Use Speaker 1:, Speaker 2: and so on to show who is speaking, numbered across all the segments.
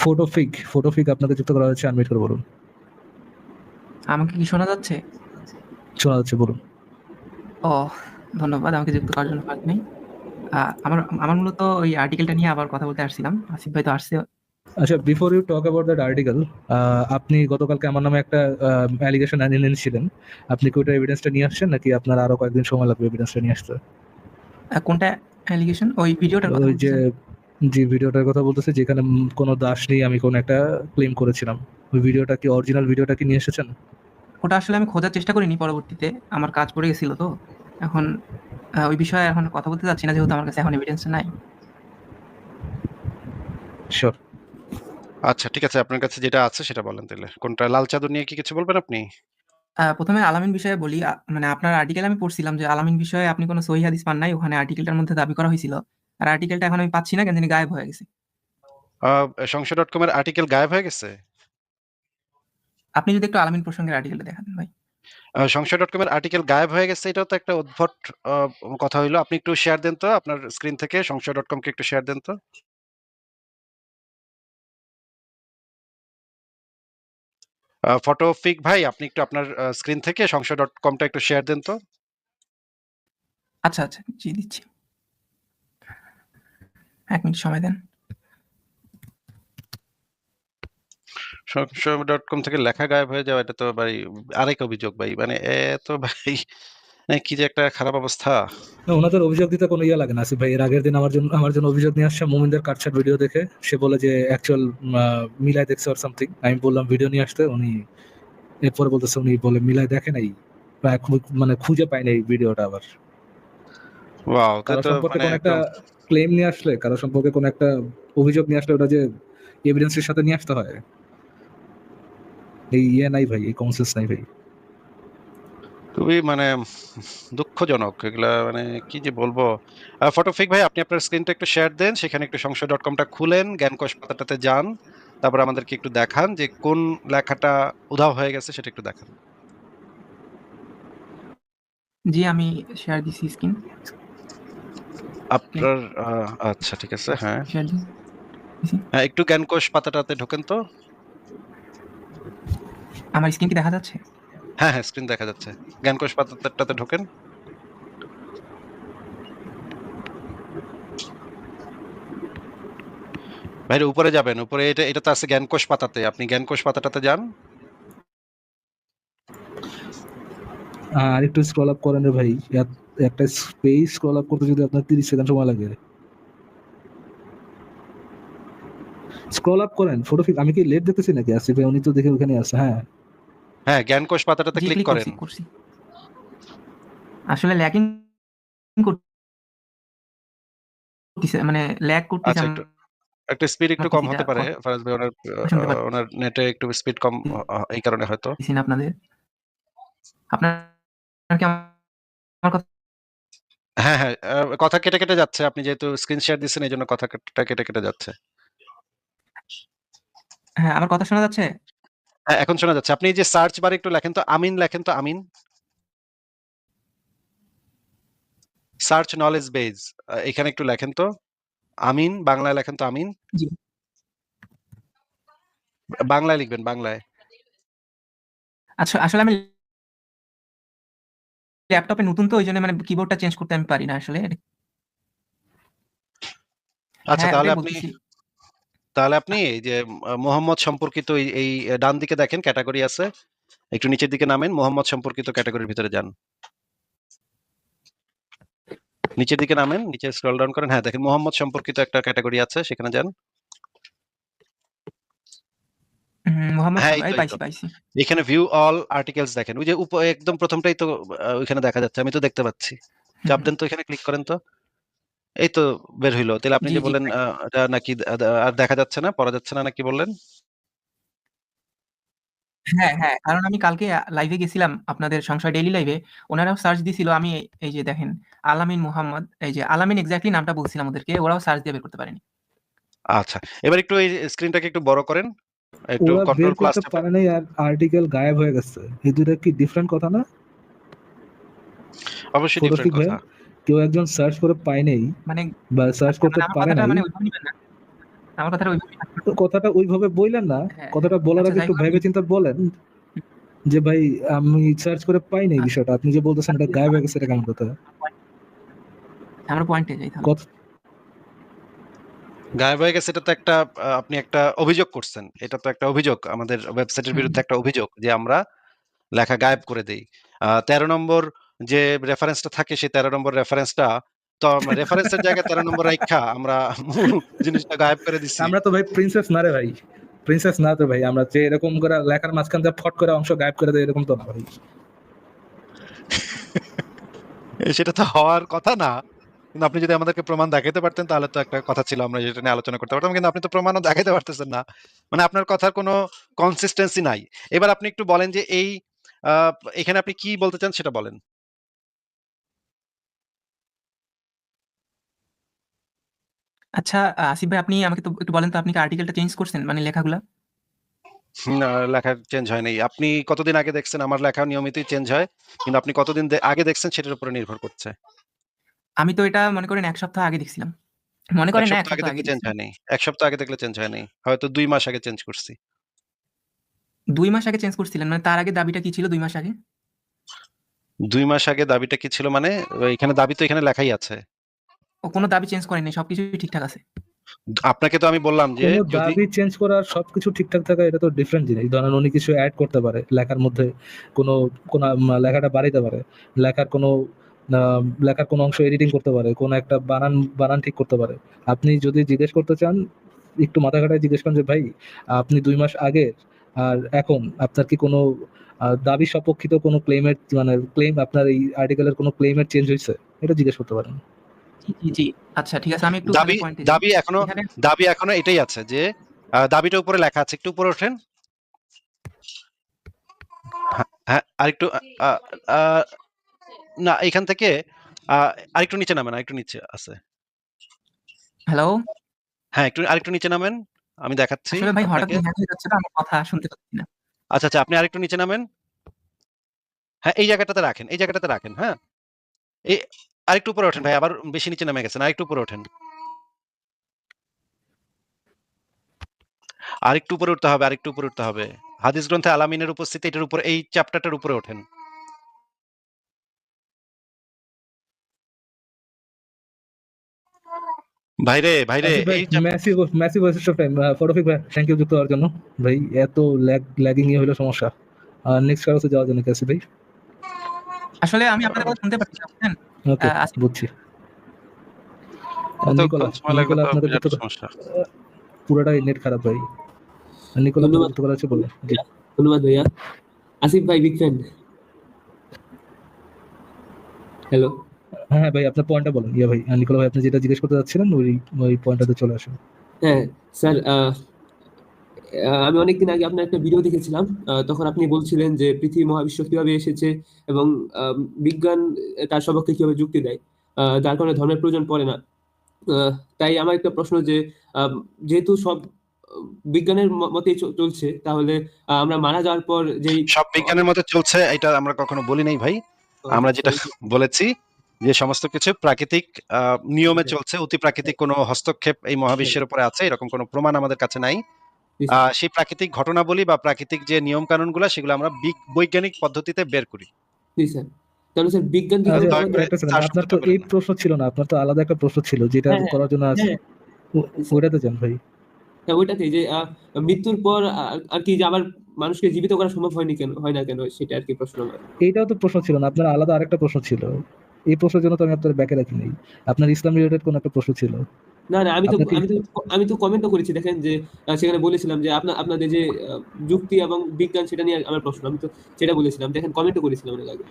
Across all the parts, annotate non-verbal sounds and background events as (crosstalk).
Speaker 1: ফটোফিক ফটোফিক আপনাকে যুক্ত করা হয়েছে আনমিট করে বলুন।
Speaker 2: আমাকে কি শোনা যাচ্ছে?
Speaker 1: শোনা যাচ্ছে বলুন।
Speaker 2: ও ধন্যবাদ আমাকে যুক্ত করার জন্য নেই। আমার আমার মূলত ওই আর্টিকেলটা নিয়ে আবার কথা বলতে আসছিলাম। আসিফ ভাই তো আসছে।
Speaker 1: আচ্ছা before you talk about that article আপনি গতকালকে আমার নামে একটা অ্যালিগেশন এনেছিলেন। আপনি কি ওটা এভিডেন্সটা নিয়ে আসছেন নাকি আপনার আরও কয়েকদিন সময় লাগবে এভিডেন্সটা নিয়ে আসতে?
Speaker 2: কোনটা অ্যালিগেশন ওই ভিডিওটার কথা
Speaker 1: ওই যে? যে ভিডিওটার কথা বলতেছে যেখানে কোনো দাস নেই আমি কোনো একটা ক্লেম করেছিলাম। ওই ভিডিওটা কি অরিজিনাল ভিডিওটা কি নিয়ে এসেছেন?
Speaker 2: ওটা আসলে আমি খোঁজার চেষ্টা করিনি পরবর্তীতে। আমার কাজ পড়ে গেছিল তো। এখন ওই বিষয়ে এখন কথা বলতে যাচ্ছি না যেহেতু আমার কাছে এখন এভিডেন্স নাই।
Speaker 1: শিওর
Speaker 3: আচ্ছা ঠিক আছে। আপনার কাছে যেটা আছে সেটা বলেন তাহলে। কোনটা লাল চাদর নিয়ে কি কিছু বলবেন আপনি?
Speaker 2: প্রথমে আলামিন বিষয়ে বলি মানে আপনার আর্টিকেল আমি পড়ছিলাম যে আলামিন বিষয়ে আপনি কোনো সহি হাদিস পান নাই? ওখানে আর্টিকেলটার মধ্যে দাবি করা হয়েছিল। আর আর্টিকেলটা এখন আমি পাচ্ছি না কেন জানি গায়েব হয়ে গেছে।
Speaker 3: সংশয় ডট কম এর আর্টিকেল গায়েব হয়ে গেছে?
Speaker 2: আপনি যদি একটু আলামিন প্রসঙ্গের আর্টিকেলটা দেখাতেন ভাই।
Speaker 3: সংশয় ডট কম এর আর্টিকেল গায়েব হয়ে গেছে এটাও তো একটা উদ্ভট কথা হইল। আপনি একটু শেয়ার দেন তো আপনার স্ক্রিন থেকে সংশয় ডট কম কে একটু শেয়ার দেন তো। ফটোফিক ভাই আপনি একটু আপনার স্ক্রিন থেকে সংশয় ডট কমটা একটু শেয়ার দেন তো।
Speaker 2: আচ্ছা আচ্ছা জি দিচ্ছি। এক মিনিট সময় দেন।
Speaker 3: ডট কম থেকে লেখা গায়েব হয়ে যাওয়া এটা তো ভাই আরেক অভিযোগ ভাই। মানে এত ভাই কি যে একটা খারাপ অবস্থা।
Speaker 1: না, ওনাদের অভিযোগ দিতে কোনো ইয়ে লাগে না। আসিফ ভাই এর আগের দিন আমার জন্য আমার জন্য অভিযোগ নিয়ে আসছে মোমিনদের কাটছাট ভিডিও দেখে। সে বলে যে অ্যাকচুয়াল মিলাই দেখছে আর সামথিং আমি বললাম ভিডিও নিয়ে আসতে? উনি এরপরে বলতেছে উনি বলে মিলাই দেখে নাই। মানে খুঁজে পায় নাই ভিডিওটা আবার।
Speaker 3: ওয়াও তো মানে
Speaker 1: একটা ক্লেম নিয়ে আসলে কারও সম্পর্কে কোনো একটা অভিযোগ নিয়ে আসলে ওটা যে এভিডেন্সের সাথে নিয়ে আসতে হয়। এই ইয়ে নাই ভাই এই কনসেন্স নাই ভাই।
Speaker 3: খুবই মানে দুঃখজনক এগুলা মানে কি যে বলব। ফটোফিক ভাই আপনি আপনার স্ক্রিনটা একটু শেয়ার দেন সেখানে একটু সংশয় ডট কমটা খুলেন জ্ঞানকোষ পাতাটাতে যান তারপর আমাদেরকে একটু দেখান যে কোন লেখাটা উধাও হয়ে গেছে সেটা একটু দেখান।
Speaker 2: জি আমি শেয়ার দিছি স্ক্রিন
Speaker 3: আপনার আচ্ছা ঠিক আছে হ্যাঁ। হ্যাঁ, একটু জ্ঞানকোষ পাতাটাতে ঢোকেন তো।
Speaker 2: আমার স্ক্রিন কি দেখা যাচ্ছে?
Speaker 3: হ্যাঁ হ্যাঁ স্ক্রিন দেখা যাচ্ছে। জ্ঞানকোষ পাতাটাতে ঢোকেন। বাইরে উপরে যাবেন উপরে এটা এটা তো আছে জ্ঞানকোষ পাতাতে। আপনি জ্ঞানকোষ পাতাটাতে যান।
Speaker 1: আর একটু স্ক্রল আপ করেন রে ভাই একটা স্পেস স্ক্রল আপ করতে যদি আপনার তিরিশ সেকেন্ড সময় লাগে। স্ক্রল আপ করেন ফটো ফিক আমি কি লেট দেখতেছি নাকি? আসিফ ভাই উনি তো দেখে ওখানে আছে হ্যাঁ।
Speaker 3: হ্যাঁ জ্ঞানকোষ পাতাটাতে ক্লিক করেন।
Speaker 2: আসলে ল্যাকিং করতেছে মানে ল্যাগ করতেছে
Speaker 3: আচ্ছা একটু একটু স্পিড একটু কম হতে পারে ফারাজ ভাই ওনার ওনার নেটে একটু স্পিড কম এই কারণে হয়তো।
Speaker 2: আপনাদের। আপনার কি আমার কথা
Speaker 3: হ্যাঁ হ্যাঁ কথা কেটে কেটে যাচ্ছে। আপনি যেহেতু স্ক্রিন শেয়ার দিচ্ছেন এই জন্য কথা কেটে কেটে কেটে যাচ্ছে।
Speaker 2: হ্যাঁ আমার কথা শোনা যাচ্ছে?
Speaker 3: হ্যাঁ এখন শোনা যাচ্ছে। আপনি যে সার্চ বারে একটু লেখেন তো আমিন লেখেন তো আমিন? সার্চ নলেজ বেজ এখানে একটু লেখেন তো। আমিন বাংলায় লেখেন তো আমিন?
Speaker 2: জি।
Speaker 3: বাংলায় লিখবেন বাংলায়।
Speaker 2: আচ্ছা আসলে আমি ল্যাপটপে নতুন তো ওই জন্য মানে কিবোর্ডটা চেঞ্জ করতে আমি পারি না আসলে।
Speaker 3: আচ্ছা
Speaker 2: হ্যাঁ,
Speaker 3: তাহলে আপনি। তাহলে আপনি এই যে মোহাম্মদ সম্পর্কিত এই ডান দিকে দেখেন ক্যাটাগরি আছে। একটু নিচের দিকে নামেন মোহাম্মদ সম্পর্কিত ক্যাটাগরির ভিতরে যান। নিচের দিকে নামেন নিচে স্ক্রল ডাউন করেন। হ্যাঁ দেখেন মোহাম্মদ সম্পর্কিত একটা ক্যাটাগরি আছে সেখানে যান।
Speaker 2: মোহাম্মদ
Speaker 3: হ্যাঁ, এই
Speaker 2: পাইছি পাইছি।
Speaker 3: এখানে ভিউ অল আর্টিকেলস দেখেন। ওই যে একদম প্রথমটাই তো ওইখানে দেখা যাচ্ছে আমি তো দেখতে পাচ্ছি। চাপ দেন তো এখানে ক্লিক করেন তো। এই তো বের হইল। তাহলে আপনি যে এটা নাকি আর দেখা যাচ্ছে না পড়া যাচ্ছে না নাকি বললেন?
Speaker 2: হ্যাঁ হ্যাঁ কারণ আমি কালকে লাইভে গেছিলাম আপনাদের সংশয় ডেইলি লাইভে ওনারাও সার্চ দিছিল আমি এই যে দেখেন আলামিন মোহাম্মদ এই যে আলামিন এক্স্যাক্টলি নামটা বলছিলাম ওদেরকে ওরাও সার্চ দিয়ে বের করতে পারেনি।
Speaker 3: আচ্ছা এবার একটু এই স্ক্রিনটাকে একটু বড় করেন। একটু কন্ট্রোল প্লাস
Speaker 1: পারে নাই আর আর্টিকেল গায়েব হয়ে গেছে। এই দুটো কি ডিফারেন্ট কথা না?
Speaker 3: অবশ্যই ডিফারেন্ট কথা।
Speaker 1: কেউ একজন সার্চ করে পায় নাই
Speaker 2: মানে
Speaker 1: বা সার্চ করতে
Speaker 2: মানে
Speaker 1: পারে
Speaker 2: কথাটা মানে ওইভাবে নিবেন না। আমার কথাটা ওইভাবেই
Speaker 1: কথাটা ওইভাবে বললেন না।
Speaker 2: হ্যাঁ,
Speaker 1: কথাটা বলার
Speaker 2: আচ্ছা,
Speaker 1: আগে একটু ভেবে চিন্তা বলেন যে ভাই আমি সার্চ করে পাইনি এই
Speaker 2: আচ্ছা।
Speaker 1: বিষয়টা। আপনি যে বলতেছেন এটা গায়েব হয়ে গেছে এটা কেমন কথা?
Speaker 2: আমরা পয়েন্টে যাই তাহলে।
Speaker 1: কথা
Speaker 3: গায়েব হয়ে গেছে এটা তো একটা আপনি একটা অভিযোগ করছেন। এটা তো একটা অভিযোগ। আমাদের ওয়েবসাইটের বিরুদ্ধে একটা অভিযোগ যে আমরা লেখা গায়েব করে দেই। তেরো নম্বর যে রেফারেন্সটা থাকে সেই তেরো নম্বর রেফারেন্সটা তো রেফারেন্সের জায়গায় তেরো নম্বর রাখা আমরা জিনিসটা গায়েব করে দিচ্ছি
Speaker 1: আমরা তো ভাই প্রিন্সেস না রে ভাই। প্রিন্সেস না তো ভাই। আমরা যে এরকম করে লেখার মাঝখান দিয়ে ফট করে অংশ গায়েব করে দেয় এরকম তো না ভাই।
Speaker 3: সেটা তো হওয়ার কথা না। কিন্তু আপনি যদি আমাদেরকে প্রমাণ দেখাতে পারতেন তাহলে তো একটা কথা ছিল আমরা যেটা নিয়ে আলোচনা করতে পারতাম কিন্তু আপনি তো প্রমাণও দেখাতে পারতেছেন না। মানে আপনার কথার কোনো কনসিস্টেন্সি নাই। এবার আপনি একটু বলেন যে এই এখানে আপনি কি বলতে চান সেটা বলেন।
Speaker 2: আচ্ছা আসিফ ভাই আপনি আমাকে তো একটু বলেন তো আপনি কি আর্টিকেলটা চেঞ্জ করছেন মানে লেখাগুলা?
Speaker 3: না, লেখা চেঞ্জ হয় নাই। আপনি কতদিন আগে দেখছেন? আমার লেখা নিয়মিতই চেঞ্জ হয় কিন্তু আপনি কতদিন আগে দেখছেন সেটার উপরে নির্ভর করছে।
Speaker 2: আমি তো এটা মনে করেন এক সপ্তাহ আগে দেখছিলাম। মনে করেন না এক
Speaker 3: সপ্তাহ আগে
Speaker 2: সপ্তাহ আগে
Speaker 3: দেখলে চেঞ্জ। হয়নি। এক সপ্তাহ আগে দেখলে চেঞ্জ হয়নি। হয়তো দুই মাস আগে চেঞ্জ করছি।
Speaker 2: দুই মাস আগে চেঞ্জ করছিলেন? মানে তার আগে দাবিটা কি ছিল দুই মাস আগে?
Speaker 3: দুই মাস আগে দাবিটা কি ছিল মানে এখানে দাবি তো এখানে লেখাই আছে।
Speaker 2: ও কোনো দাবি চেঞ্জ করেনি সবকিছুই ঠিকঠাক আছে।
Speaker 3: আপনাকে তো আমি বললাম যে
Speaker 1: কোনো
Speaker 3: যদি
Speaker 1: দাবি চেঞ্জ করার সবকিছু ঠিকঠাক থাকা এটা তো ডিফারেন্ট জিনিস। ধরেন উনি কিছু অ্যাড করতে পারে লেখার মধ্যে কোনো কোনো লেখাটা বাড়াইতে পারে লেখার কোনো লেখার কোনো অংশ এডিটিং করতে পারে কোনো একটা বানান বানান ঠিক করতে পারে। আপনি যদি জিজ্ঞেস করতে চান একটু মাথা ঘাটায় জিজ্ঞেস করেন যে ভাই আপনি দুই মাস আগে আর এখন আপনার কি কোনো দাবি সপক্ষিত কোনো ক্লেমের মানে ক্লেম আপনার এই আর্টিকেলের কোনো ক্লেমের চেঞ্জ হয়েছে? এটা জিজ্ঞেস করতে পারেন।
Speaker 2: জি জি, জি আচ্ছা ঠিক আছে আমি একটু
Speaker 3: দাবি দাবি
Speaker 2: এখনও
Speaker 3: দাবি এখনও এটাই আছে যে দাবিটা উপরে লেখা আছে। একটু উপরে ওঠেন। হ্যাঁ, হ্যাঁ আরেকটু আহ, আহ, না এখান থেকে আরেকটু নিচে নামেন আরেকটু নিচে আছে।
Speaker 2: হ্যালো?
Speaker 3: হ্যাঁ একটু আরেকটু নিচে নামেন আমি দেখাচ্ছি
Speaker 2: আসলে ভাই হঠাৎ
Speaker 3: আপনাকে।
Speaker 2: হ্যাং হয়ে যাচ্ছে তো আমার কথা শুনতে পাচ্ছি না।
Speaker 3: আচ্ছা আচ্ছা আপনি আরেকটু নিচে নামেন। হ্যাঁ এই জায়গাটাতে রাখেন এই জায়গাটাতে রাখেন হ্যাঁ। এই আরেকটু উপরে ওঠেন ভাই আবার বেশি নিচে নামে গেছেন আরেকটু উপরে ওঠেন। আরেকটু উপরে উঠতে হবে আরেকটু উপরে উঠতে হবে। হাদিস গ্রন্থে আলামিনের উপস্থিতি এটার উপর এই চ্যাপ্টারটার উপরে ওঠেন। ভাইরে ভাইরে এই
Speaker 1: ওয়েস্ট অফ টাইম ফটোফিক ভাই থ্যাংক ইউ যুক্ত হওয়ার জন্য। ভাই এত ল্যাগ ল্যাগিং ইয়ে হলো সমস্যা। নেক্সট কারোতে যাওয়ার জন্য কাছে ভাই?
Speaker 2: আসলে আমি আপনাদের কথা শুনতে পাচ্ছি বুঝছেন?
Speaker 1: ওকে বুঝছি। নিকোলা নিকোলা আপনাদের
Speaker 3: সমস্যা।
Speaker 1: পুরোটাই নেট খারাপ ভাই। নিকোলা
Speaker 4: ধন্যবাদ।
Speaker 1: করা আছে বলুন জি।
Speaker 4: ধন্যবাদ ভাইয়া। আসিফ ভাই বিগ ফ্যান হ্যালো
Speaker 1: হ্যাঁ ভাই আপনার পয়েন্টটা বলুন। ইয়া ভাই নিকোলা ভাই আপনি যেটা জিজ্ঞেস করতে যাচ্ছিলেন ওই ওই পয়েন্টটাতে চলে আসুন।
Speaker 4: হ্যাঁ স্যার আমি অনেকদিন আগে আপনার একটা ভিডিও দেখেছিলাম। তখন আপনি বলছিলেন যে পৃথিবী মহাবিশ্ব কীভাবে এসেছে এবং আহ, বিজ্ঞান তার সপক্ষে কীভাবে যুক্তি দেয়। আহ, যার কারণে ধর্মের প্রয়োজন পড়ে না। আহ, তাই আমার একটা প্রশ্ন যে আহ, যেহেতু সব বিজ্ঞানের মতেই চলছে তাহলে আহ, আমরা মারা যাওয়ার পর যেই
Speaker 3: সব বিজ্ঞানের মধ্যে চলছে এটা আমরা কখনো বলি নাই ভাই। আমরা যেটা বলেছি যে সমস্ত কিছু প্রাকৃতিক নিয়মে চলছে অতি প্রাকৃতিক কোনো হস্তক্ষেপ এই মহাবিশ্বের উপরে আছে এরকম কোনো প্রমাণ আমাদের কাছে নাই। আহ, সেই প্রাকৃতিক ঘটনাবলী বা প্রাকৃতিক যে নিয়ম কানুনগুলো সেগুলো আমরা বৈজ্ঞানিক পদ্ধতিতে বের করি।
Speaker 4: তাহলে স্যার বিজ্ঞান
Speaker 1: আচ্ছা, আপনার তো এই প্রশ্ন ছিল না আপনার তো আলাদা একটা প্রশ্ন ছিল যেটা
Speaker 4: হ্যাঁ,
Speaker 1: করার জন্য আছে।
Speaker 4: হ্যাঁ
Speaker 1: ওইটাতে যান ভাই।
Speaker 4: হ্যাঁ ওইটাতে যে মৃত্যুর পর আর- কি যে আবার মানুষকে জীবিত করা সম্ভব হয়নি কেন হয় না কেন সেটা আর কি প্রশ্ন। আমার
Speaker 1: এইটাও তো প্রশ্ন ছিল না আপনার আলাদা আরেকটা প্রশ্ন ছিল। এই প্রশ্নের জন্য তো আমি আপনার ব্যাকে রাখি নাই। আপনার ইসলাম রিলেটেড কোন একটা প্রশ্ন ছিল?
Speaker 4: না না আমি তো আমি তো আমি তো কমেন্টও করেছি দেখেন যে সেখানে বলেছিলাম যে আপনার আপনাদের যে যুক্তি এবং বিজ্ঞান সেটা নিয়ে আমার প্রশ্ন আমি তো সেটা বলেছিলাম দেখেন কমেন্টও করেছিলাম অনেক আগে।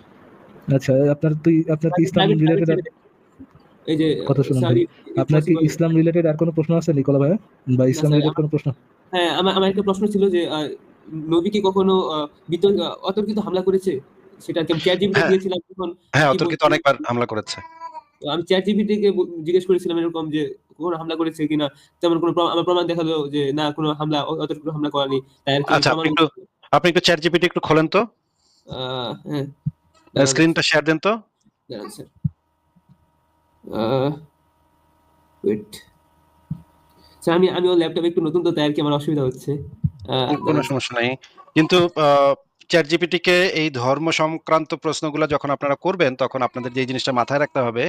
Speaker 1: আচ্ছা আপনার তুই আপনার কি ইসলাম রিলেটেড
Speaker 4: এই যে
Speaker 1: কথা শুনুন আপনার কি ইসলাম রিলেটেড আর কোনো প্রশ্ন আছে নিকোলা ভাই বা ইসলাম রিলেটেড কোনো প্রশ্ন?
Speaker 4: হ্যাঁ আমার আমার একটা প্রশ্ন ছিল যে নবী কি কখনো আহ, বিতর্ক আহ, অতর্কিত হামলা করেছে? সেটা কি আমি চ্যাট জিপিটি
Speaker 3: হ্যাঁ।
Speaker 4: দিয়েছিলাম তখন
Speaker 3: হ্যাঁ অতর্কিত অনেকবার হামলা করেছে।
Speaker 4: আমি চ্যাট জিপিটিকে জিজ্ঞেস করেছিলাম এরকম যে কোনো হামলা করেছে কিনা? তেমন কোনো আমার প্রমাণ দেখাল যে না কোনো হামলা অতর্কিত হামলা করেনি। তাই
Speaker 3: আচ্ছা, আপনি একটু- আপনি একটু চ্যাট জিপিটি একটু খোলেন তো।
Speaker 4: হ্যাঁ।
Speaker 3: স্ক্রিনটা শেয়ার দেন তো।
Speaker 4: দাঁড়ান স্যার। ওয়েট স্যার আমি আমি ল্যাপটপে একটু নতুন তো তাই আর কি আমার অসুবিধা হচ্ছে।
Speaker 3: কোনো সমস্যা নাই। কিন্তু চ্যাট জিপিটিকে এই ধর্ম সংক্রান্ত প্রশ্নগুলো যখন আপনারা করবেন তখন আপনাদের যে জিনিসটা মাথায় রাখতে হবে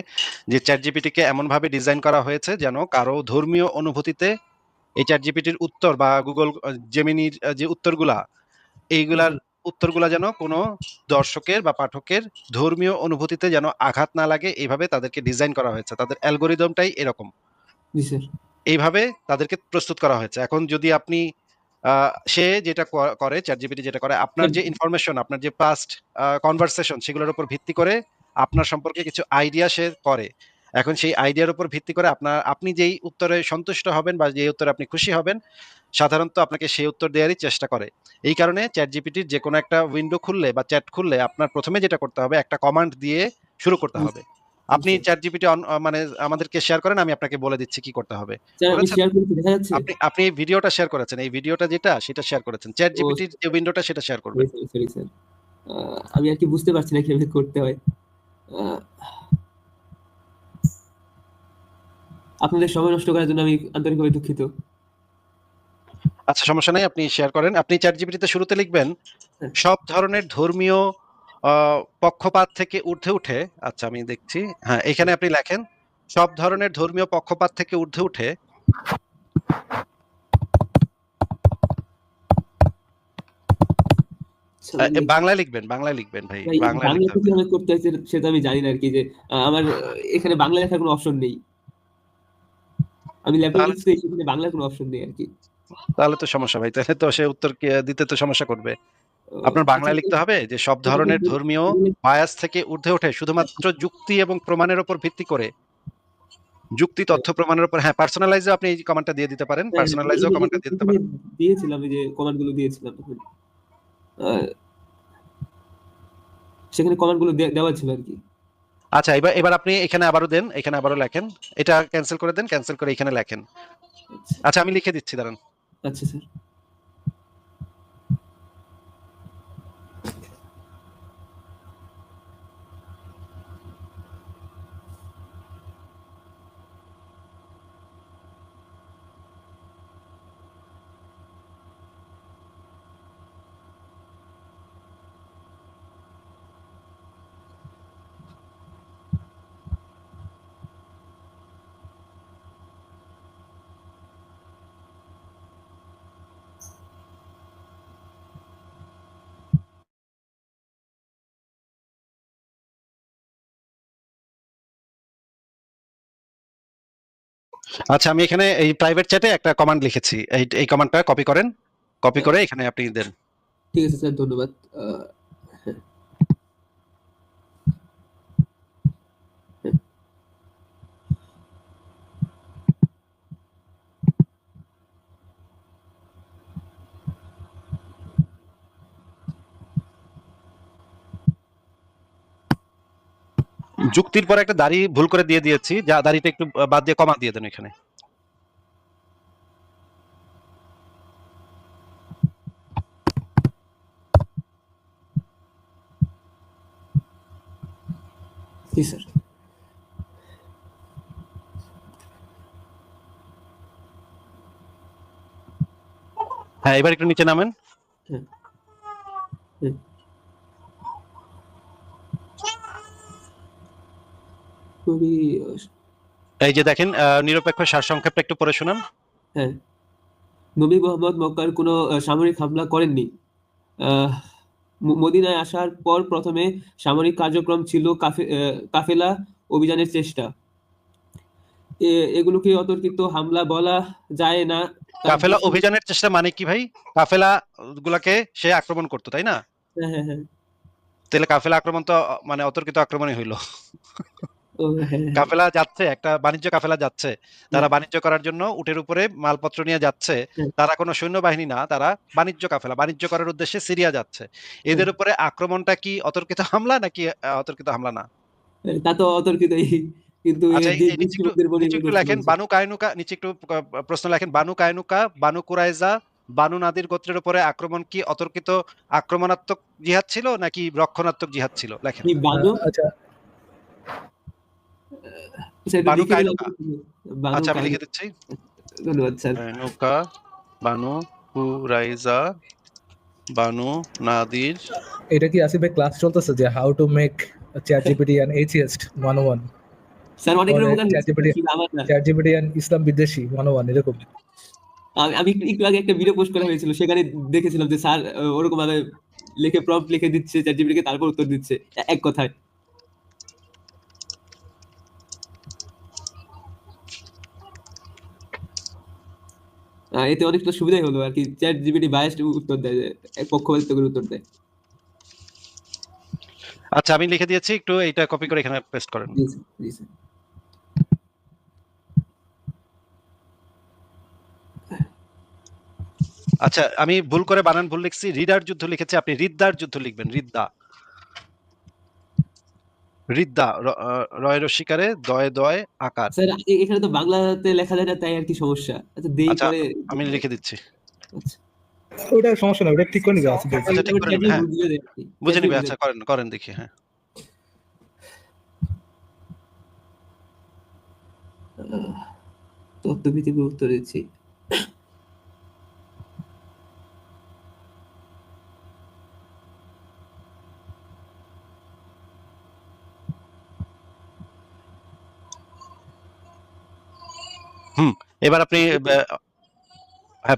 Speaker 3: যে চ্যাট জিপিটিকে এমন ভাবে ডিজাইন করা হয়েছে যেন কারও ধর্মীয় অনুভূতিতে এই চ্যাট জিপিটির উত্তর বা গুগল জেমিনির যে উত্তরগুলা এইগুলার উত্তরগুলা যেন কোনো দর্শকের বা পাঠকের ধর্মীয় অনুভূতিতে যেন আঘাত না লাগে এইভাবে তাদেরকে ডিজাইন করা হয়েছে। তাদের অ্যালগোরিদমটাই এরকম। এইভাবে তাদেরকে প্রস্তুত করা হয়েছে। এখন যদি আপনি সে যেটা করে চ্যাট জিপিটি যেটা করে আপনার যে ইনফরমেশন আপনার যে পাস্ট কনভারসেশন সেগুলোর উপর ভিত্তি করে আপনার সম্পর্কে কিছু আইডিয়া সে করে। এখন সেই আইডিয়ার উপর ভিত্তি করে আপনার আপনি যেই উত্তরে সন্তুষ্ট হবেন বা যে উত্তরে আপনি খুশি হবেন সাধারণত আপনাকে সেই উত্তর দেওয়ারই চেষ্টা করে। এই কারণে চ্যাট জিপিটির যে কোনো একটা উইন্ডো খুললে বা চ্যাট খুললে আপনার প্রথমে যেটা করতে হবে একটা কমান্ড দিয়ে শুরু করতে হবে। আপনি। চ্যাট জিপিটি মানে আমাদেরকে শেয়ার করেন আমি আপনাকে বলে দিচ্ছি কি করতে হবে। আপনি আপনি ভিডিওটা শেয়ার করেছেন এই ভিডিওটা যেটা সেটা শেয়ার করেছেন। চ্যাট জিপিটির যে উইন্ডোটা সেটা শেয়ার করবেন।
Speaker 4: সরি স্যার আমি আর কি বুঝতে পারছি না কীভাবে করতে হয়। আপনাদের সময় নষ্ট করার জন্য আমি আন্তরিকভাবে দুঃখিত।
Speaker 3: আচ্ছা সমস্যা নাই আপনি শেয়ার করেন। আপনি চ্যাট জিপিটিতে শুরুতে লিখবেন। সব ধরনের ধর্মীয় পক্ষপাত থেকে ঊর্ধ্বে উঠে আচ্ছা আমি দেখছি হ্যাঁ এখানে আপনি লেখেন সব ধরনের ধর্মীয় পক্ষপাত থেকে ঊর্ধ্বে উঠে। বাংলায় লিখবেন বাংলায় লিখবেন ভাই লিখতে
Speaker 4: করতে হয় সেটা- আমি জানি না আর কি যে আমার এখানে বাংলা লেখার কোনো অপশন নেই। আমি ল্যাপটপ লিখছি সেখানে বাংলার কোনো অপশন নেই আর কি।
Speaker 3: তাহলে তো সমস্যা ভাই তাহলে তো সে উত্তর দিতে তো সমস্যা করবে। আপনার বাংলায় লিখতে হবে যে সব ধরনের ধর্মীয় বায়াস থেকে ঊর্ধ্বে ওঠে শুধুমাত্র যুক্তি এবং প্রমাণের উপর ভিত্তি করে। যুক্তি তথ্য প্রমাণের উপর হ্যাঁ পার্সোনালাইজে আপনি এই কমান্ডটা দিয়ে দিতে পারেন পার্সোনালাইজেও কমান্ডটা দিয়ে দিতে পারেন।
Speaker 4: দিয়েছিলাম যে কমান্ডগুলো দিয়েছিলাম সেখানে কমান্ডগুলো দেওয়া ছিল আর কি।
Speaker 3: আচ্ছা এবার এবার আপনি এখানে আবারও দেন এখানে আবারও লেখেন। এটা ক্যান্সেল করে দেন ক্যান্সেল করে এখানে লেখেন।
Speaker 4: আচ্ছা।
Speaker 3: আচ্ছা আমি লিখে দিচ্ছি দাঁড়ান।
Speaker 4: আচ্ছা স্যার।
Speaker 3: আচ্ছা আমি এখানে এই প্রাইভেট চ্যাটে একটা কমান্ড লিখেছি। এই এই কমান্ডটা কপি করেন। কপি করে এখানে আপনি দেন।
Speaker 4: ঠিক আছে, স্যার, ধন্যবাদ।
Speaker 3: যুক্তির পর একটা দাড়ি ভুল করে দিয়ে দিয়েছি যা দাড়িটা একটু বাদ দিয়ে কমা দিয়ে দেন এখানে।
Speaker 4: জি স্যার।
Speaker 3: হ্যাঁ এবার একটু নিচে নামেন।
Speaker 4: খুবই
Speaker 3: এই যে দেখেন নিরপেক্ষ সারসংক্ষেপটা একটু পড়ে শুনান।
Speaker 4: হ্যাঁ। নবী মোহাম্মদ মক্কার কোনো সামরিক হামলা করেননি। মদিনায় আসার পর প্রথমে সামরিক কার্যক্রম ছিল কাফেলা অভিযানের চেষ্টা। এগুলোকে অতর্কিত হামলা বলা যায় না।
Speaker 3: কাফেলা অভিযানের চেষ্টা মানে কি ভাই? কাফেলা গুলাকে সে আক্রমণ করতো তাই না?
Speaker 4: হ্যাঁ হ্যাঁ হ্যাঁ।
Speaker 3: তাহলে কাফেলা আক্রমণ তো মানে অতর্কিত আক্রমণই হইল। কাফেলা যাচ্ছে একটা বাণিজ্য কাফেলা যাচ্ছে। তারা বাণিজ্য করার জন্য উটের উপরে মালপত্র নিয়ে যাচ্ছে। তারা কোনো সৈন্যবাহিনী না তারা বাণিজ্য কাফেলা। বাণিজ্য করার উদ্দেশ্যে সিরিয়া যাচ্ছে। এদের উপরে আক্রমণটা কি অতর্কিত হামলা নাকি অতর্কিত হামলা না?
Speaker 4: তা তো অতর্কিতই। কিন্তু
Speaker 3: আচ্ছা নিচে একটু লেখেন বানু কায়নুকা নিচে প্রশ্ন লেখেন বানু কায়নুকা বানু কুরাইজা বানু নাদির গোত্রের উপরে আক্রমণ কি অতর্কিত আক্রমণাত্মক জিহাদ ছিল নাকি রক্ষণাত্মক জিহাদ ছিল? লেখেন।
Speaker 4: বানু?
Speaker 1: আচ্ছা।
Speaker 4: আচ্ছা, একটু
Speaker 3: বানু
Speaker 4: লিখে দিলে
Speaker 3: কায়নুকা।
Speaker 4: আপনি- বানু
Speaker 3: আমি লিখে দিচ্ছি।
Speaker 4: ধন্যবাদ স্যার।
Speaker 3: রেনুকা বানু কুরাইজা বানু নাদির।
Speaker 1: এটা কি আসিফ ভাই ক্লাস চলতেছে যে how to make ChatGPT and HS one one
Speaker 4: sir অনেক রকম গান
Speaker 1: ChatGPT
Speaker 4: কিন্তু আমার না।
Speaker 1: চ্যাট জিপিটি অ্যান্ড ইসলাম বিদ্বেষী ওয়ান ওয়ান এরকম।
Speaker 4: আমি আমি একটু- একটু আগে একটা ভিডিও পোস্ট করা হয়েছিল সেখানে দেখেছিলাম যে স্যার ওরকম ভাবে লিখে প্রম্পট লিখে দিচ্ছে তারপর উত্তর দিচ্ছে এক কথায়। এতে অনেকটা সুবিধাই হলো আর কি। চ্যাট জিপিটি বায়াসড উত্তর দেয় পক্ষপাতিত্ব করে উত্তর দেয়।
Speaker 3: আচ্ছা আমি লিখে দিয়েছি একটু এইটা কপি করে এখানে পেস্ট করেন।
Speaker 4: জি স্যার জি স্যার।
Speaker 3: আচ্ছা আমি ভুল করে বানান ভুল লিখছি। রিডার যুদ্ধ লিখেছি আপনি রিদ্দার যুদ্ধ লিখবেন রিদ্দা। রিদ্দা আহ, রয়ের শিকারে দয়ে দয়ে আকার।
Speaker 4: স্যার এখানে তো বাংলাতে লেখা যায় না তাই আর কি সমস্যা? আচ্ছা দেই
Speaker 3: আচ্ছা, আমি লিখে দিচ্ছি।
Speaker 4: আচ্ছা।
Speaker 1: ওটা সমস্যা না ওটা ঠিক করে নিবে আসিফ
Speaker 3: আচ্ছা, ঠিক করে হ্যাঁ। বুঝে নিবে আচ্ছা করেন করেন দেখি হ্যাঁ।
Speaker 4: তত্ত্বভিত্তিক উত্তর দিচ্ছি।
Speaker 3: এবার আপনি হ্যাঁ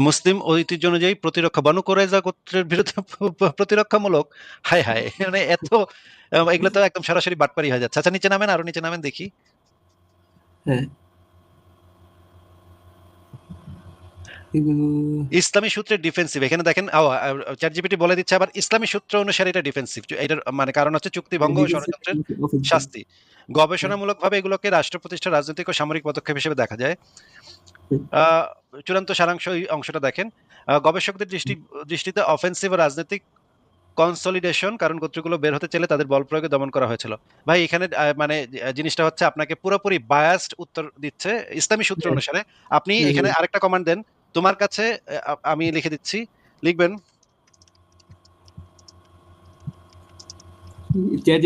Speaker 3: মুসলিম ঐতিহ্য অনুযায়ী প্রতিরক্ষা বানু কোরাইজা গোত্রের বিরুদ্ধে (laughs) প্রতিরক্ষামূলক হায় হায় মানে এত এগুলো তো একদম সরাসরি বাটপারি হয়ে যাচ্ছে। আচ্ছা নিচে নামেন আরও নিচে নামেন দেখি।
Speaker 4: হ্যাঁ এগুলো
Speaker 3: ইসলামী সূত্রের ডিফেন্সিভ এখানে দেখেন চ্যাট জিপিটি বলে দিচ্ছে আবার ইসলামী সূত্র অনুসারে এটা ডিফেন্সিভ এটার মানে কারণ হচ্ছে চুক্তিভঙ্গ ও ষড়যন্ত্রের। শাস্তি। গবেষণামূলকভাবে এগুলোকে রাষ্ট্র প্রতিষ্ঠা রাজনৈতিক ও সামরিক পদক্ষেপ হিসেবে দেখা যায়। চূড়ান্ত সারাংশ এই অংশটা দেখেন। গবেষকদের দৃষ্টি দৃষ্টিতে অফেন্সিভ ও রাজনৈতিক কনসলিডেশন কারণ গোত্রগুলো বের হতে চাইলে তাদের বল প্রয়োগে দমন করা হয়েছিল। ভাই এখানে মানে জিনিসটা হচ্ছে আপনাকে পুরোপুরি বায়াসড উত্তর দিচ্ছে ইসলামী সূত্র অনুসারে। আপনি এখানে আরেকটা কমান্ড দেন তোমার কাছে আমি লিখে দিচ্ছি। লিখবেন?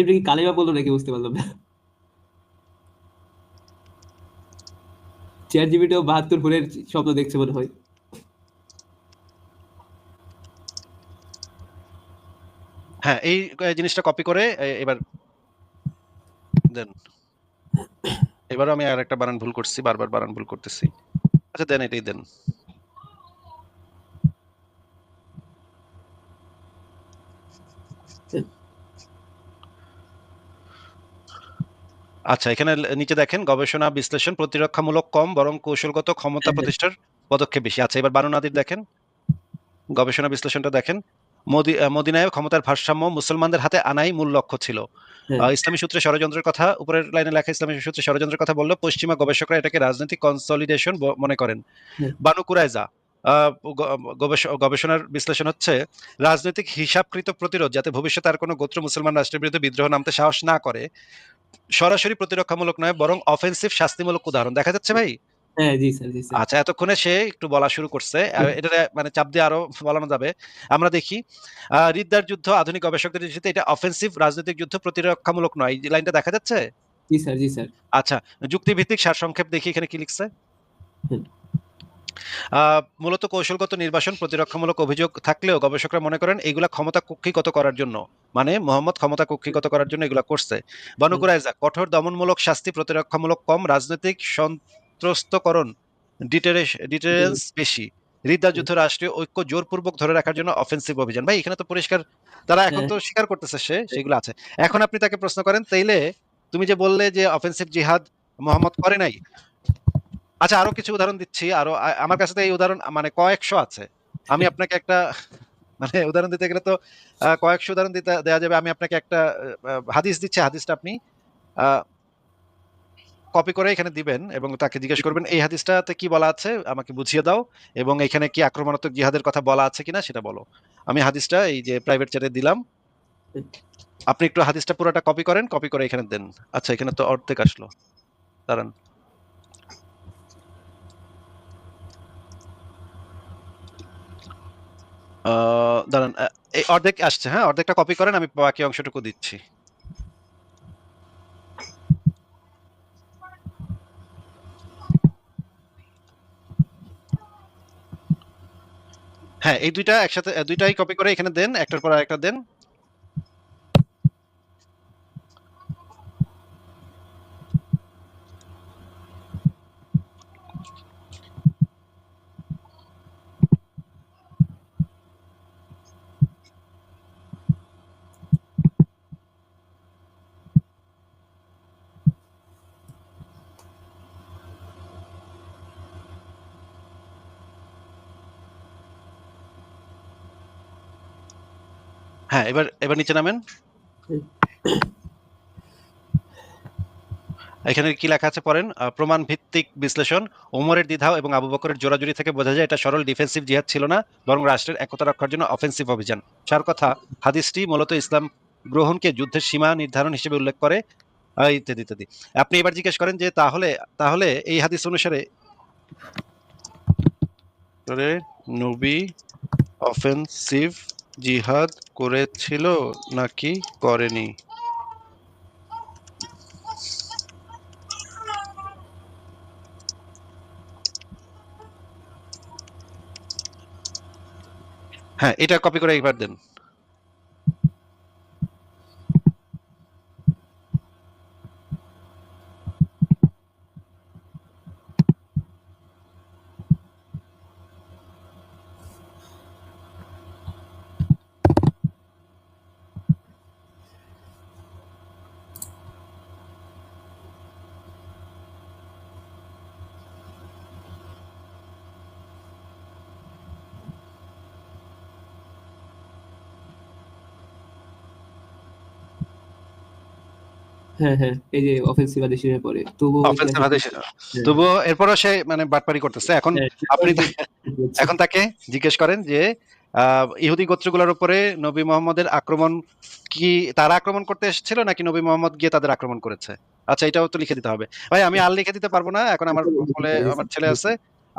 Speaker 4: কি কালেমা বলল নাকি বুঝতে পারলাম না? চ্যাট বাহাত্তর ভোরের স্বপ্ন দেখছে মনে হয়।
Speaker 3: হ্যাঁ এই জিনিসটা কপি করে এবার দেন। এবারও আমি আর একটা বানান ভুল করছি বারবার বানান ভুল করতেছি। আচ্ছা দেন এটাই দেন। আচ্ছা এখানে নিচে দেখেন গবেষণা বিশ্লেষণ প্রতিরক্ষামূলক কম বরং কৌশলগত ক্ষমতা
Speaker 4: হ্যাঁ।
Speaker 3: প্রতিষ্ঠার পদক্ষেপ বেশি। আচ্ছা এবার বারুনাদির দেখেন। গবেষণা বিশ্লেষণটা দেখেন। মদিনায় ক্ষমতার ভারসাম্য মুসলমানদের হাতে আনাই মূল লক্ষ্য ছিল।
Speaker 4: হ্যাঁ।
Speaker 3: ইসলামী সূত্রে ষড়যন্ত্রের কথা উপরের লাইনে লেখা ইসলামী সূত্রে ষড়যন্ত্রের কথা বলল পশ্চিমা গবেষকরা এটাকে রাজনৈতিক কনসলিডেশন মনে করেন। বানু কুরাইজা গবেষণার বিশ্লেষণ হচ্ছে রাজনৈতিক হিসাবকৃত প্রতিরোধ যাতে ভবিষ্যতে আর কোনো গোত্র মুসলমান রাষ্ট্রের বিরুদ্ধে বিদ্রোহ নামতে সাহস না করে সরাসরি প্রতিরক্ষামূলক নয় বরং অফেন্সিভ শাস্তিমূলক উদাহরণ। দেখা যাচ্ছে ভাই?
Speaker 4: হ্যাঁ
Speaker 3: আচ্ছা এতক্ষণে সে একটু বলা শুরু করছে। এটা মানে চাপ দিয়ে আরও বলানো যাবে। আমরা দেখি রিদ্দার যুদ্ধ আধুনিক গবেষকদের দৃষ্টিতে এটা অফেন্সিভ রাজনৈতিক যুদ্ধ প্রতিরক্ষামূলক নয়। এই লাইনটা দেখা যাচ্ছে?
Speaker 4: জি স্যার জি স্যার।
Speaker 3: আচ্ছা যুক্তিভিত্তিক সারসংক্ষেপ দেখি এখানে কি লিখছে। মূলত কৌশলগত নির্বাসন প্রতিরক্ষামূলক অভিযোগ থাকলেও গবেষকরা মনে করেন এগুলা ক্ষমতা কুক্ষিগত করার জন্য। মানে মোহাম্মদ ক্ষমতা কুক্ষিগত করার জন্য এগুলা করছে। বানুকুরাইজা কঠোর দমনমূলক শাস্তি প্রতিরক্ষামূলক কম রাজনৈতিক সন্ত্রস্তকরণ ডিটারেন্স বেশি। রিদ্দার যুদ্ধ রাষ্ট্রীয় ঐক্য জোরপূর্বক ধরে রাখার জন্য অফেন্সিভ অভিযান। ভাই এখানে তো পরিষ্কার তারা এখন
Speaker 4: হ্যাঁ।
Speaker 3: তো স্বীকার করতেছে সে সেগুলো আছে। এখন আপনি তাকে প্রশ্ন করেন তাইলে তুমি যে বললে যে অফেন্সিভ জিহাদ মোহাম্মদ করে নাই আচ্ছা আরও কিছু উদাহরণ দিচ্ছি। আরও আমার কাছে তো এই উদাহরণ মানে কয়েকশো আছে। আমি আপনাকে একটা মানে উদাহরণ দিতে গেলে তো কয়েকশো উদাহরণ দিতে দেওয়া যাবে। আমি আপনাকে একটা হাদিস দিচ্ছি, হাদিসটা আপনি কপি করে এখানে দিবেন এবং তাকে জিজ্ঞেস করবেন, এই হাদিসটাতে কি বলা আছে? আমাকে বুঝিয়ে দাও। এবং এখানে কি আক্রমণাত্মক জিহাদের কথা বলা আছে কিনা সেটা বলো। আমি হাদিসটা, এই যে প্রাইভেট চ্যাটে দিলাম। আপনি একটু হাদিসটা পুরোটা কপি করেন, কপি করে এখানে দেন। আচ্ছা এখানে তো অর্ধেক আসলো। দাঁড়ান। দাঁড়ান এই অর্ধেক আসছে হ্যাঁ অর্ধেকটা কপি করেন, আমি বাকি অংশটুকু দিচ্ছি। হ্যাঁ এই দুইটা একসাথে, দুইটাই কপি করে এখানে দেন, একটার পর একটা দেন। হ্যাঁ এবার এবার নিচে নামেন। এখানে কি লেখা আছে পড়েন? প্রমাণ ভিত্তিক বিশ্লেষণ, ওমরের দ্বিধা এবং আবু বকরের জোরাজুরি থেকে বোঝা যায়, এটা সরল ডিফেন্সিভ জিহাদ ছিল না, বরং রাষ্ট্রের একতা রক্ষার জন্য অফেন্সিভ অভিযান। চার কথা, হাদিসটি মূলত ইসলাম গ্রহণকে যুদ্ধের সীমা নির্ধারণ হিসেবে উল্লেখ করে। ইত্যাদি ইত্যাদি। আপনি এবার জিজ্ঞেস করেন যে তাহলে তাহলে এই হাদিস অনুসারে নবী অফেন্সিভ জিহাদ করেছিল নাকি করেনি? হ্যাঁ এটা কপি করে একবার দেন।
Speaker 4: হ্যাঁ হ্যাঁ এই যে অফেন্সিভ আদেশের পরে। তবুও
Speaker 3: অফেন্সিভ হাদিস তবুও এরপরও সে মানে বাটপারি করতেছে। এখন
Speaker 4: হ্যাঁ,
Speaker 3: আপনি এখন তাকে জিজ্ঞেস করেন যে আহ, ইহুদি গোত্রগুলোর উপরে নবী মোহাম্মদের আক্রমণ কি তারা আক্রমণ করতে এসেছিল নাকি নবী মোহাম্মদ গিয়ে তাদের আক্রমণ করেছে? আচ্ছা এটাও তো লিখে দিতে হবে। ভাই আমি আর লিখে দিতে পারব না। এখন আমার আমার ছেলে আছে।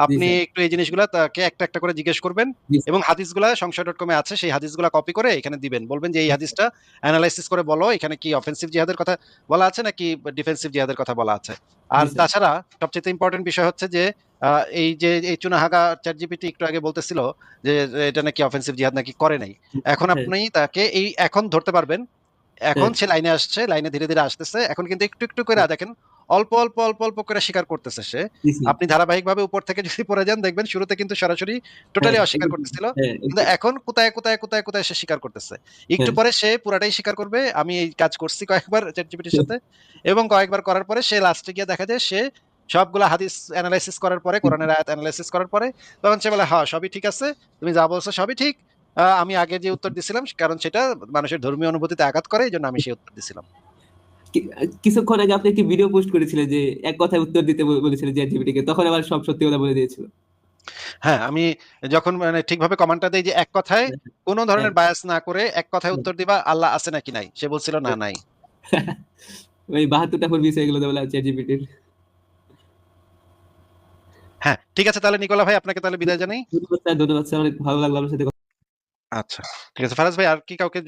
Speaker 3: আপনি একটু এই জিনিসগুলা তাকে একটা একটা করে জিজ্ঞেস করবেন এবং হাদিসগুলা সংশয় ডট কমে আছে সেই হাদিসগুলা কপি করে এখানে দিবেন। বলবেন যে এই হাদিসটা অ্যানালাইসিস করে বলো এখানে কি অফেন্সিভ জিহাদের কথা বলা আছে নাকি ডিফেন্সিভ জিহাদের কথা বলা আছে? আর তাছাড়া সবচেয়ে ইম্পর্টেন্ট বিষয় হচ্ছে যে এই যে এই চুনাহাগা চ্যাট জিপিটি একটু আগে বলতেছিল যে এটা নাকি অফেন্সিভ জিহাদ নাকি করে নাই। এখন
Speaker 4: হ্যাঁ।
Speaker 3: আপনি তাকে এই এখন ধরতে পারবেন। এখন
Speaker 4: হ্যাঁ।
Speaker 3: সে লাইনে আসছে লাইনে ধীরে ধীরে আসতেছে। এখন কিন্তু একটু একটু করে দেখেন অল্প অল্প অল্প অল্প করে স্বীকার করতেছে সে। আপনি ধারাবাহিকভাবে উপর থেকে যদি পড়ে যান দেখবেন শুরুতে কিন্তু সরাসরি টোটালি
Speaker 4: হ্যাঁ,
Speaker 3: অস্বীকার করতেছিল।
Speaker 4: হ্যাঁ,
Speaker 3: কিন্তু এখন কোথায় কোথায় কোথায় কোথায় সে স্বীকার করতেছে? একটু
Speaker 4: হ্যাঁ।
Speaker 3: পরে সে পুরাটাই স্বীকার করবে। আমি এই কাজ করছি কয়েকবার চ্যাটজিপিটির সাথে। এবং কয়েকবার করার পরে সে লাস্টে গিয়ে দেখা যায় সে সবগুলা হাদিস অ্যানালাইসিস করার পরে কোরআনের আয়াত অ্যানালাইসিস করার পরে তখন সে বলে হ্যাঁ সবই ঠিক আছে। তুমি যা বলছো সবই ঠিক। আহ, আমি আগে যে উত্তর দিছিলাম কারণ সেটা মানুষের ধর্মীয় অনুভূতিতে আঘাত করে এই জন্য আমি সেই উত্তর দিছিলাম।
Speaker 4: কিছুক্ষণ আগে আপনি একটি ভিডিও পোস্ট করেছিলেন যে এক কথায় উত্তর দিতে বলেছিলেন চ্যাট জিপিটি কে তখন আবার সব সত্যি কথা বলে দিয়েছিল।
Speaker 3: হ্যাঁ আমি যখন মানে ঠিকভাবে কমান্ডটা দেই যে এক কথায় কোনো ধরনের বায়াস না করে এক কথায় উত্তর দিবা আল্লাহ আছে নাকি নাই? সে বলছিল না নাই। (laughs)
Speaker 4: ওই বাহাত্তরটা ফুল বিষয় এগুলো বলা চ্যাট জিপিটির
Speaker 3: হ্যাঁ ঠিক আছে তাহলে নিকোলা ভাই আপনাকে তাহলে বিদায় জানাই।
Speaker 4: ধন্যবাদ স্যার ধন্যবাদ স্যার অনেক ভালো লাগল আপনার সাথে
Speaker 3: আচ্ছা ঠিক আছে ফারাজ ভাই আর কি কাউকে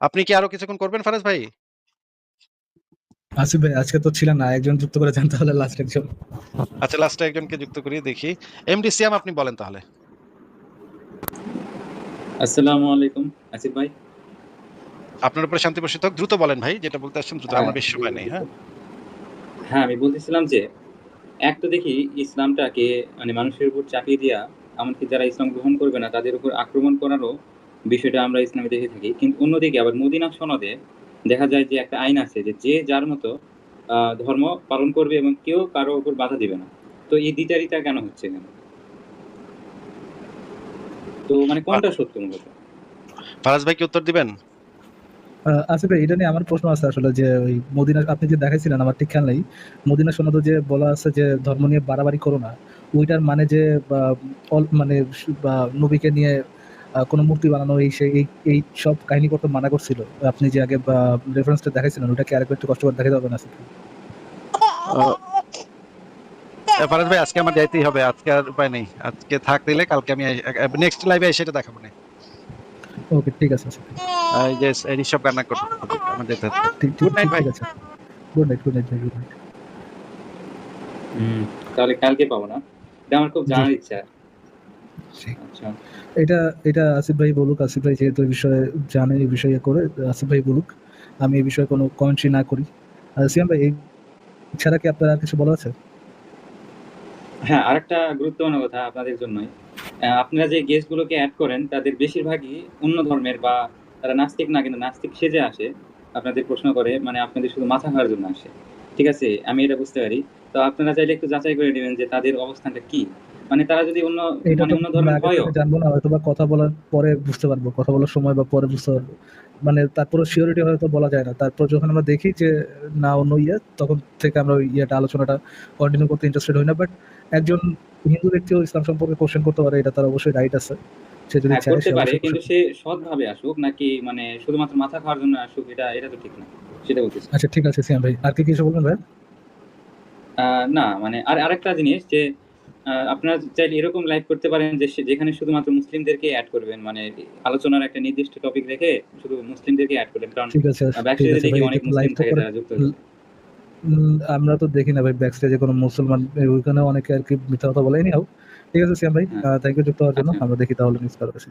Speaker 3: আপনি কি আরও কিছুক্ষণ করবেন ফারাজ ভাই?
Speaker 1: আসিফ ভাই আজকে তো ছিলেন না একজন যুক্ত করে যান তাহলে লাস্ট একজন।
Speaker 3: আচ্ছা লাস্টে একজনকে যুক্ত করিয়ে দেখি। এমডি সিয়াম আপনি বলেন তাহলে।
Speaker 5: আসসালামু আলাইকুম আসিফ ভাই।
Speaker 3: আপনার উপরে শান্তি বর্ষিত হোক দ্রুত বলেন ভাই যেটা বলতে আসছেন দ্রুত আমার বেশি সময় নেই হ্যাঁ।
Speaker 5: হ্যাঁ আমি বলতেছিলাম যে এক তো দেখি ইসলামটাকে মানে মানুষের উপর চাপিয়ে দেওয়া এমনকি যারা ইসলাম গ্রহণ করবে না তাদের উপর আক্রমণ করারও বিষয়টা আমরা ইসলামে দেখে থাকি। কিন্তু অন্যদিকে আবার মদিনা সনদে দেখা যায় যে একটা আইন আছে যে যে যার মতো আহ, ধর্ম পালন করবে এবং কেউ কারও উপর বাধা দিবে না। তো এই দ্বিচারিতা কেন হচ্ছে কেন তো মানে কোনটা সত্য মূলত?
Speaker 3: ফারাজ ভাই কি উত্তর দিবেন?
Speaker 1: আসিফ ভাই এটা নিয়ে আমার প্রশ্ন আছে আসলে যে ওই মদিনা আপনি যে দেখাইছিলেন আমার ঠিক খেয়াল নেই। মদিনা সনদে যে বলা আছে যে ধর্ম নিয়ে বাড়াবাড়ি করো না ওইটার মানে যে মানে বা নবীকে নিয়ে কোনো মূর্তি বানানো এই সেই এই সব কাহিনী করতে মানা করছিল? আপনি যে আগে রেফারেন্সটা দেখাইছিলেন ওটাকে আরেকবার একটু কষ্ট করে দেখাতে হবে না
Speaker 3: ফারাজ ভাই আজকে আমার যাইতেই হবে আজকে আর উপায় নেই। আজকে থাক দিলে কালকে আমি নেক্সট লাইভে এসে এটা দেখাবো না।
Speaker 1: ওকে ঠিক আছে।
Speaker 3: এই যে এই সব রান্না করতে আমার যেতে হবে।
Speaker 1: ঠিক ঠিক
Speaker 3: Good
Speaker 1: ঠিক
Speaker 3: ভাই।
Speaker 1: আছে। গুড নাইট গুড নাইট ভাই গুড নাইট
Speaker 5: তাহলে কালকে পাবো না। এটা আমার খুব জানার ইচ্ছা।
Speaker 1: এটা এটা আসিফ ভাই বলুক আসিফ ভাই যেহেতু এই বিষয়ে জানে এই বিষয়ে করে আসিফ ভাই বলুক আমি এই বিষয়ে কোনো কমেন্ট্রি না করি। আর সিয়াম ভাই এই ছাড়া কি আপনার আর কিছু বলা আছে?
Speaker 5: হ্যাঁ আরেকটা গুরুত্বপূর্ণ কথা আপনাদের জন্যই। আপনারা যে গেস্ট গুলোকে অ্যাড করেন তাদের বেশিরভাগই অন্য ধর্মের বা তারা নাস্তিক না কিন্তু নাস্তিক সেজে আসে আপনাদের প্রশ্ন করে মানে আপনাদের শুধু মাথা খাওয়ার জন্য আসে। ঠিক আছে আমি এটা বুঝতে পারি। তো আপনারা চাইলে একটু যাচাই করে নেবেন যে তাদের অবস্থানটা কি। মানে তারা যদি অন্য মানে অন্য ধর্মের
Speaker 1: আগে জানব না হয়তো বা কথা বলার পরে বুঝতে পারব। কথা বলার সময় বা পরে বুঝতে পারব। মানে তারপরে সিওরিটি হয়তো বলা যায় না। তারপর যখন আমরা দেখি যে না অন্য ইয়ে তখন থেকে আমরা ইয়েটা আলোচনাটা কন্টিনিউ করতে ইন্টারেস্টেড হই না। বাট একজন হিন্দু ব্যক্তিও ইসলাম সম্পর্কে কোশ্চেন করতে পারে এটা তার অবশ্যই রাইট আছে। সে যদি
Speaker 5: হ্যাঁ
Speaker 1: চায়
Speaker 5: করতে পারে কিন্তু সে সৎভাবে আসুক নাকি মানে শুধুমাত্র মাথা খাওয়ার জন্য আসুক এটা এটা তো ঠিক না। সেটা বলতেছি।
Speaker 1: আচ্ছা ঠিক আছে সিয়াম ভাই। আর কি কিছু বলবেন ভাই?
Speaker 5: না মানে আর আরেকটা জিনিস যে আপনারা চাইলে এরকম লাইভ করতে পারেন যে যেখানে শুধুমাত্র মুসলিমদেরকে অ্যাড করবেন। মানে আলোচনার একটা নির্দিষ্ট টপিক রেখে শুধু মুসলিমদেরকে অ্যাড করবেন। কারণ
Speaker 1: ঠিক আছে
Speaker 5: ব্যাকস্টেজে দেখি অনেক মুসলিম থাকে যারা যুক্ত
Speaker 1: আমরা তো দেখি না ভাই ব্যাক স্টেজে কোনো মুসলমান ওইখানে অনেকে আর কি মিথ্যা কথা বলেনি হোক ঠিক আছে সিয়াম ভাই। থ্যাংক ইউ যুক্ত হওয়ার জন্য।
Speaker 5: আচ্ছা।
Speaker 1: আমরা দেখি তাহলে মিস করা বেশি